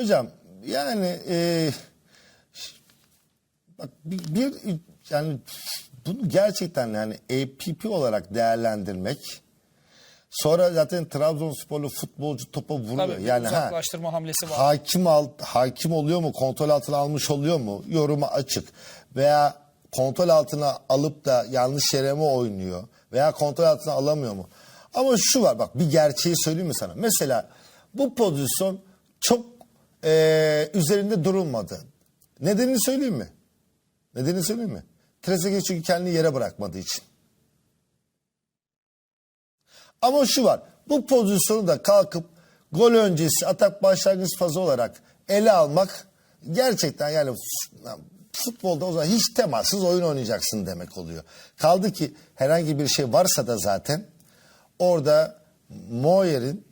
Hocam yani e, bak bir, bir yani bunu gerçekten yani APP olarak değerlendirmek sonra zaten Trabzonsporlu futbolcu topa vuruyor. Tabii yani ha, hamlesi var. hakim al, hakim oluyor mu? Kontrol altına almış oluyor mu? Yoruma açık. Veya kontrol altına alıp da yanlış yere mi oynuyor? Veya kontrol altına alamıyor mu? Ama şu var bak bir gerçeği söyleyeyim mi sana? Mesela bu pozisyon çok eee, üzerinde durulmadı. Nedenini söyleyeyim mi? Nedenini söyleyeyim mi? Trezeguet çünkü kendini yere bırakmadığı için. Ama şu var. Bu pozisyonu da kalkıp gol öncesi atak başlangıç fazı olarak ele almak gerçekten yani futbolda o zaman hiç temassız oyun oynayacaksın demek oluyor. Kaldı ki herhangi bir şey varsa da zaten orada Moyer'in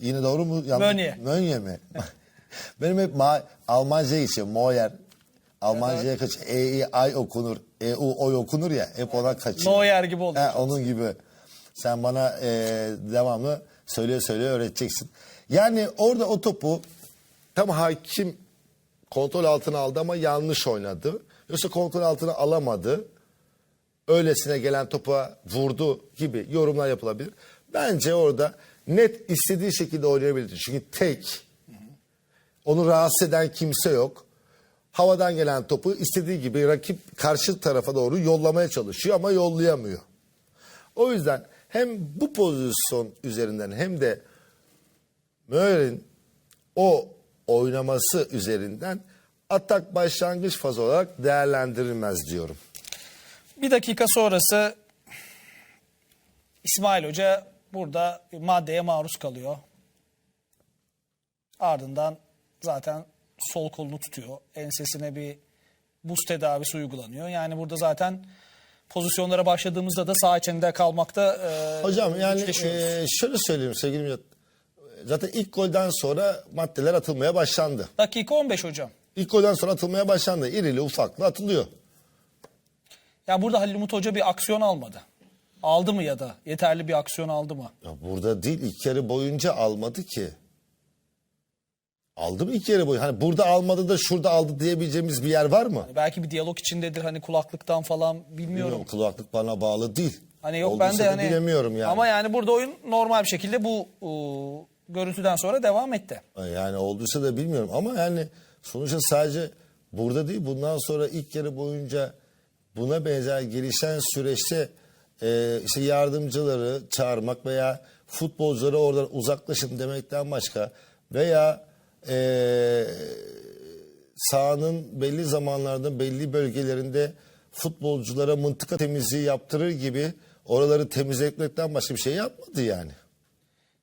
yine doğru mu? Yanlış- Mönye. Mönye mi? Benim hep ma- Almanca için Moyer Almanca'ya kaç E, I, I okunur. E, U, Oy okunur ya. Hep ona kaçıyor. Neuer gibi oldu. He, onun gibi. Sen bana e, devamlı söyleye söyleye öğreteceksin. Yani orada o topu tam hakim kontrol altına aldı ama yanlış oynadı. Yoksa kontrol altına alamadı. Öylesine gelen topa vurdu gibi yorumlar yapılabilir. Bence orada net istediği şekilde oynayabilirdi. Çünkü tek onu rahatsız eden kimse yok. Havadan gelen topu istediği gibi rakip karşı tarafa doğru yollamaya çalışıyor ama yollayamıyor. O yüzden hem bu pozisyon üzerinden hem de Möyer'in o oynaması üzerinden atak başlangıç fazı olarak değerlendirilmez diyorum. Bir dakika sonrası İsmail Hoca burada maddeye maruz kalıyor. Ardından zaten sol kolunu tutuyor. Ensesine bir buz tedavisi uygulanıyor. Yani burada zaten pozisyonlara başladığımızda da sağ içinde kalmakta e, Hocam yani e, şöyle söyleyeyim sevgili Müjdat. Zaten ilk golden sonra maddeler atılmaya başlandı. Dakika 15 hocam. İlk golden sonra atılmaya başlandı. İrili ufaklı atılıyor. Ya burada Halil Umut Hoca bir aksiyon almadı. Aldı mı ya da yeterli bir aksiyon aldı mı? Ya burada değil ilk yarı boyunca almadı ki. Aldı mı ilk yarı boyunca? Hani burada almadı da şurada aldı diyebileceğimiz bir yer var mı? Belki bir diyalog içindedir hani kulaklıktan falan bilmiyorum. Bilmiyorum kulaklık bana bağlı değil. Hani yok Olduysa ben de da hani bilemiyorum yani. Ama yani burada oyun normal bir şekilde bu ıı, görüntüden sonra devam etti. Yani olduysa da bilmiyorum ama yani sonuçta sadece burada değil bundan sonra ilk yarı boyunca buna benzer gelişen süreçte e, işte yardımcıları çağırmak veya futbolcuları oradan uzaklaşın demekten başka veya e, sahanın belli zamanlarda belli bölgelerinde futbolculara mıntıka temizliği yaptırır gibi oraları temizlemekten başka bir şey yapmadı yani.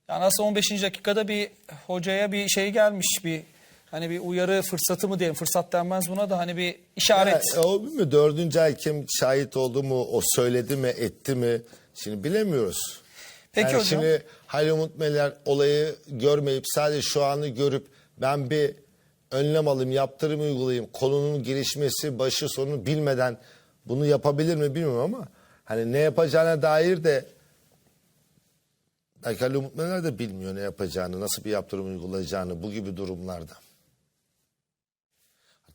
Yani aslında 15. dakikada bir hocaya bir şey gelmiş bir hani bir uyarı fırsatı mı diyelim fırsat denmez buna da hani bir işaret. Ya, o bilmiyorum dördüncü hakem şahit oldu mu, o söyledi mi, etti mi? Şimdi bilemiyoruz. Peki yani hocam. Şimdi Halil Umut Meler olayı görmeyip sadece şu anı görüp ben bir önlem alayım, yaptırım uygulayayım, konunun gelişmesi, başı sonu bilmeden bunu yapabilir mi bilmiyorum ama hani ne yapacağına dair de belki Halil Umut Meler de bilmiyor ne yapacağını, nasıl bir yaptırım uygulayacağını bu gibi durumlarda.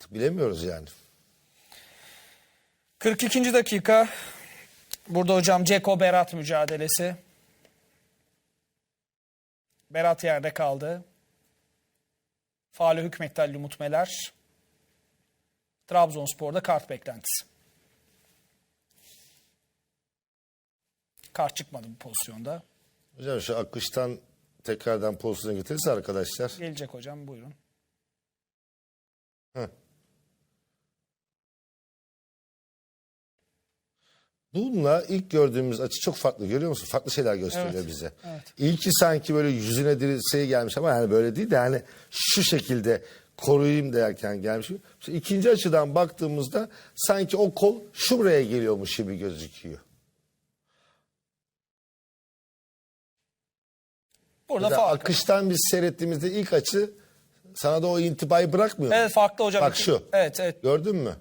Artık bilemiyoruz yani. 42. dakika burada hocam Ceko Berat mücadelesi. Berat yerde kaldı. Faale hükmetti Halil Umut Meler. Trabzonspor'da kart beklentisi. Kart çıkmadı bu pozisyonda. Hocam şu akıştan tekrardan pozisyona getirirse arkadaşlar. Gelecek hocam buyurun. Bununla ilk gördüğümüz açı çok farklı görüyor musun? Farklı şeyler gösteriyor Evet, bize. evet. İlki sanki böyle yüzüne dirseği gelmiş ama yani böyle değil de yani şu şekilde koruyayım derken gelmiş. İşte ikinci açıdan baktığımızda sanki o kol şuraya geliyormuş gibi gözüküyor. Burada farklı. akıştan biz seyrettiğimizde ilk açı sana da o intibayı bırakmıyor mu? Evet farklı hocam. Bak şu. Evet evet. Gördün mü?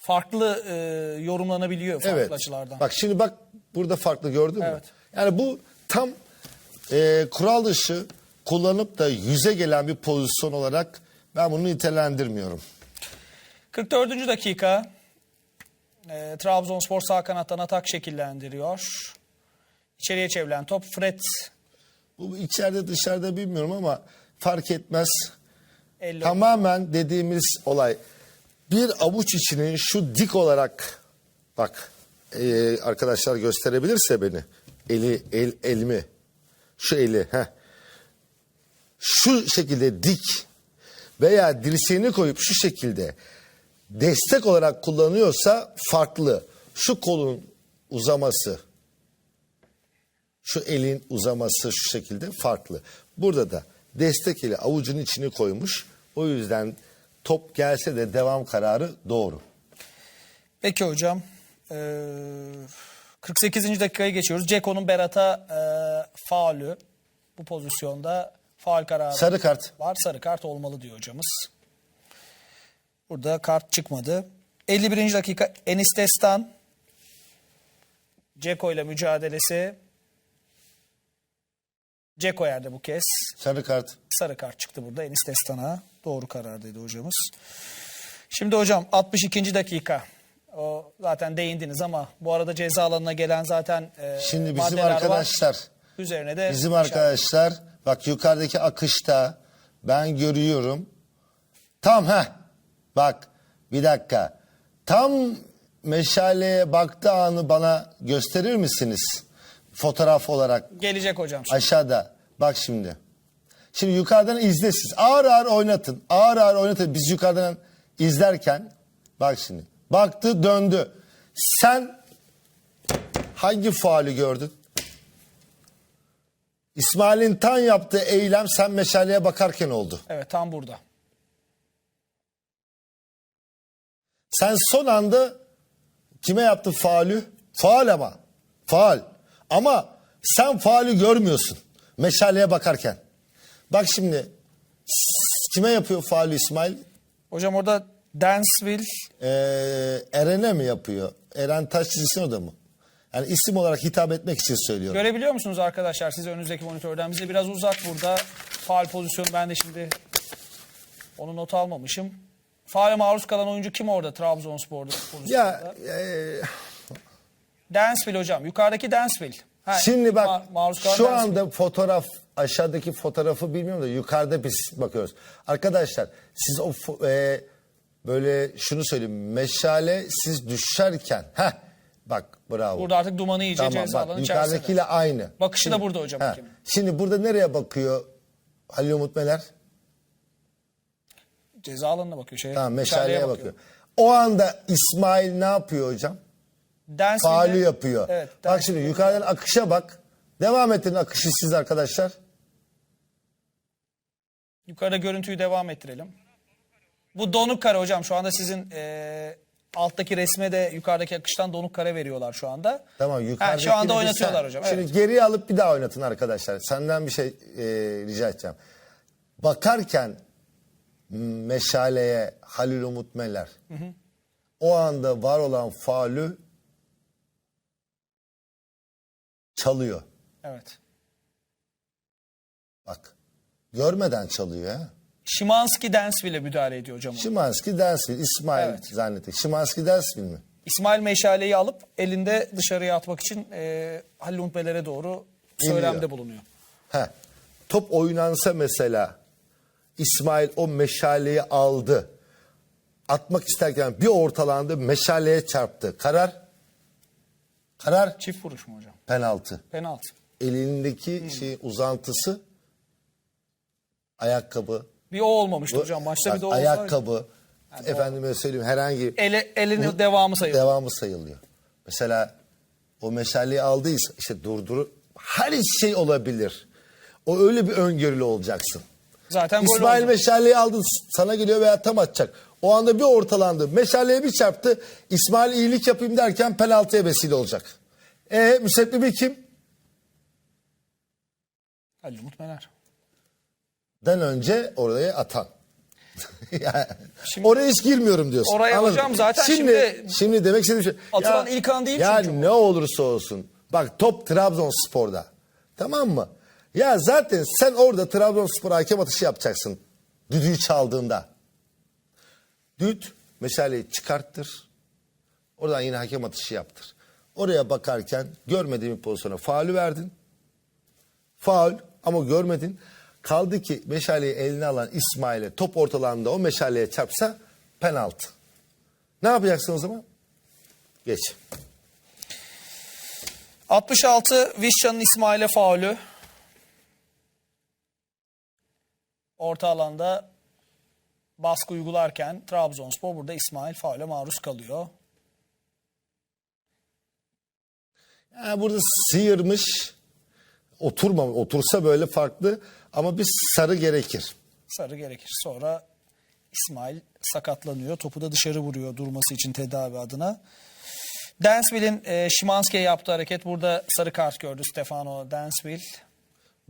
Farklı e, yorumlanabiliyor farklı Evet. açılardan. Bak şimdi bak burada farklı gördün mü? Evet. Yani bu tam e, kural dışı kullanıp da yüze gelen bir pozisyon olarak ben bunu nitelendirmiyorum. 44. dakika. E, Trabzonspor sağ kanattan atak şekillendiriyor. İçeriye çevrilen top Fred Bu içeride dışarıda bilmiyorum ama fark etmez. Tamamen dediğimiz olay bir avuç içinin şu dik olarak bak e, arkadaşlar gösterebilirse beni eli el elimi şu eli heh. şu şekilde dik veya dirseğini koyup şu şekilde destek olarak kullanıyorsa farklı. Şu kolun uzaması şu elin uzaması şu şekilde farklı. Burada da destek eli avucun içini koymuş. O yüzden top gelse de devam kararı doğru. Peki hocam. Ee, 48. dakikaya geçiyoruz. Ceko'nun Berat'a e, faulü. Bu pozisyonda faul kararı Sarı kart. var. Sarı kart olmalı diyor hocamız. Burada kart çıkmadı. 51. dakika Enis Destan. Ceko ile mücadelesi. Ceko yerde bu kez. Sarı kart. Sarı kart çıktı burada Enis Destan'a. Doğru karar dedi hocamız. Şimdi hocam 62. dakika. O zaten değindiniz ama bu arada ceza alanına gelen zaten e, Şimdi bizim maddeler var. arkadaşlar Üzerine de bizim arkadaşlar bak yukarıdaki akışta ben görüyorum. Tam ha bak bir dakika. Tam meşaleye baktığı anı bana gösterir misiniz? Fotoğraf olarak gelecek hocam. Aşağıda. Bak şimdi. Şimdi yukarıdan izle siz. Ağır ağır oynatın. Ağır ağır oynatın. Biz yukarıdan izlerken bak şimdi. Baktı döndü. Sen hangi faali gördün? İsmail'in tan yaptığı eylem sen meşaleye bakarken oldu. Evet tam burada. Sen son anda kime yaptın faulü? Faal ama. Faal. Ama sen faulü görmüyorsun. Meşaleye bakarken. Bak şimdi kime yapıyor faulü İsmail? Hocam orada Dansville Ee, Eren'e mi yapıyor? Eren Taş çizgisine o da mı? Yani isim olarak hitap etmek için söylüyorum. görebiliyor musunuz arkadaşlar siz önünüzdeki monitörden? Bize biraz uzak burada. Faal pozisyonu ben de şimdi onu not almamışım. Faale maruz kalan oyuncu kim orada Trabzonspor'da? pozisyonda? Ya e, Dansville hocam. Yukarıdaki Dansville. Ha, Şimdi bak ma- şu Dansville. anda fotoğraf aşağıdaki fotoğrafı bilmiyorum da yukarıda biz bakıyoruz. Arkadaşlar siz o e, böyle şunu söyleyeyim meşale siz düşerken heh bak bravo. Burada artık dumanı iyice Tamam ceza alanı yukarıdakiyle aynı. Bakışı da burada hocam Ha. Şimdi burada nereye bakıyor Halil Umut Meler? Ceza alanına bakıyor. Şey, Tamam meşaleye bakıyor. O anda İsmail ne yapıyor hocam? Faali yapıyor. Evet. bak şimdi yukarıdan akışa bak. Devam ettirin akışı siz arkadaşlar. Yukarıda görüntüyü devam ettirelim. Bu donuk kare hocam. Şu anda sizin e, alttaki resme de yukarıdaki akıştan donuk kare veriyorlar şu anda. Tamam Ha, yukarıdaki şu anda oynatıyorlar sen- hocam. Şimdi Evet. geriye alıp bir daha oynatın arkadaşlar. Senden bir şey e, rica edeceğim. Bakarken meşaleye Halil Umut Meler o anda var olan faulü çalıyor. Evet. Bak görmeden çalıyor ha. Şimanski Dansville'e müdahale ediyor hocam. Şimanski Dansville, İsmail Evet. zannettik. Şimanski Dansville mi? İsmail meşaleyi alıp elinde dışarıya atmak için e, Halil Umut Beler'e doğru söylemde İniyor. bulunuyor. He. Top oynansa mesela İsmail o meşaleyi aldı. Atmak isterken bir ortalandı meşaleye çarptı. Karar? Karar Çift vuruş mu hocam? penaltı. Penaltı. Elindeki Hmm. şey uzantısı ayakkabı. Bir o olmamıştı hocam. Maçta bak, bir de o ayakkabı. efendime söyleyeyim herhangi ele, elinin devamı sayılır. devamı sayılıyor. Mesela o meşaleyi aldıysa işte durdurur. Her şey olabilir. O öyle bir öngörülü olacaksın. Zaten İsmail meşaleyi aldı sana geliyor veya tam atacak. O anda bir ortalandı. Meşaleye bir çarptı. İsmail iyilik yapayım derken penaltıya vesile olacak. E müsebbibi kim? Halil Umut Beler. Den önce oraya atan. Yani Şimdi- oraya hiç girmiyorum diyorsun. Oraya Anladın hocam zaten şimdi, şimdi- şimdi demek istediğim şey. Atılan ilk an değil Yani çünkü. ne olursa olsun. Bak top Trabzonspor'da. Tamam mı? Ya zaten sen orada Trabzonspor hakem atışı yapacaksın. Düdüğü çaldığında. Düt meşaleyi çıkarttır. Oradan yine hakem atışı yaptır. Oraya bakarken görmediğin bir pozisyona faulü verdin. Faul ama görmedin. Kaldı ki meşaleyi eline alan İsmail'e top ortalarında o meşaleye çarpsa penaltı. Ne yapacaksın o zaman? Geç. 66 Vişça'nın İsmail'e faulü. Orta alanda baskı uygularken Trabzonspor burada İsmail faule maruz kalıyor. Yani burada sıyırmış. Oturma, otursa böyle farklı ama bir sarı gerekir. Sarı gerekir. Sonra İsmail sakatlanıyor. Topu da dışarı vuruyor durması için tedavi adına. Dansville'in e, Şimanski'ye yaptığı hareket burada sarı kart gördü Stefano Dansville.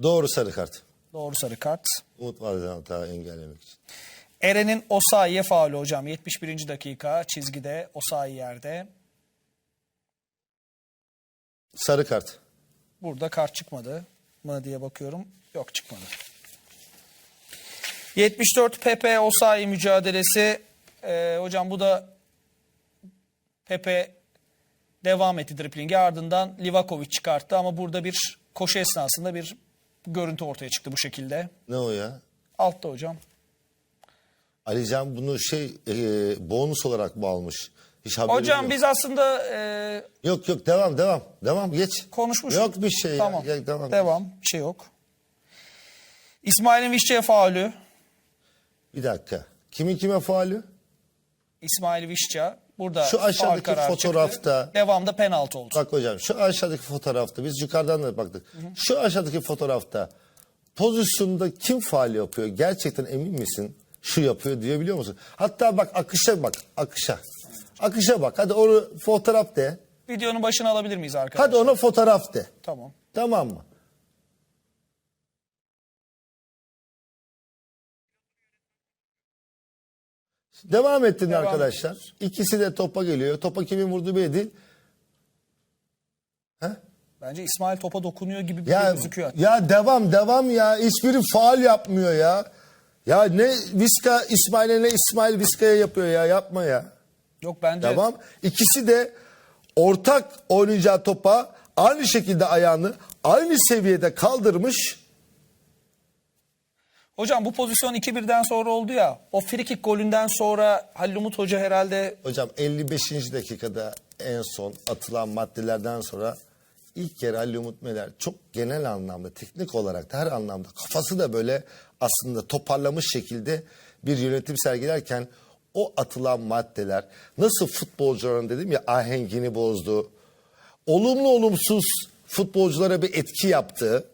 Doğru sarı kart. Doğru sarı kart. Umut Vadeden hata engellemek için. Eren'in Osayi'ye faulü hocam. 71. dakika çizgide Osayi yerde. Sarı kart. Burada kart çıkmadı mı diye bakıyorum. Yok çıkmadı. 74 Pepe Osayi mücadelesi. Ee, hocam bu da Pepe devam etti driplinge ardından Livakovic çıkarttı ama burada bir koşu esnasında bir görüntü ortaya çıktı bu şekilde. Ne o ya? Altta hocam. Alican bunu şey e, bonus olarak mı almış? Hiç Hocam yok. biz aslında e, Yok yok devam devam. Devam geç. konuşmuştuk. Yok bir şey. ya. Tamam. Ya, devam. Devam. Bir şey yok. İsmail'in Vişça'ya faulü. Bir dakika. Kimin kime faulü? İsmail Vişça. Burada Şu aşağıdaki kararı fotoğrafta- çıktı. Devamda penaltı oldu. Bak hocam şu aşağıdaki fotoğrafta biz yukarıdan da baktık. Şu aşağıdaki fotoğrafta pozisyonda kim faal yapıyor? Gerçekten emin misin? Şu yapıyor diyebiliyor musun? Hatta bak akışa bak akışa. Akışa bak. Hadi onu fotoğraf de. Videonun başına alabilir miyiz arkadaşlar? Hadi ona fotoğraf de. Tamam. Tamam mı? Devam ettin Devam arkadaşlar. İkisi de topa geliyor. Topa kimin vurduğu belli değil. Bence İsmail topa dokunuyor gibi bir Ya, şey gözüküyor. ya devam devam ya. Hiçbiri faal yapmıyor ya. Ya ne Viska İsmail'e ne İsmail Viska'ya yapıyor ya. Yapma ya. Yok bence Devam. İkisi de ortak oynayacağı topa aynı şekilde ayağını aynı seviyede kaldırmış. Hocam bu pozisyon 2-1'den sonra oldu ya. O frikik golünden sonra Halil Umut Hoca herhalde Hocam 55. dakikada en son atılan maddelerden sonra ilk kere Ali Umut Meler çok genel anlamda teknik olarak da her anlamda kafası da böyle aslında toparlamış şekilde bir yönetim sergilerken o atılan maddeler nasıl futbolcuların dedim ya ahengini bozdu. Olumlu olumsuz futbolculara bir etki yaptı.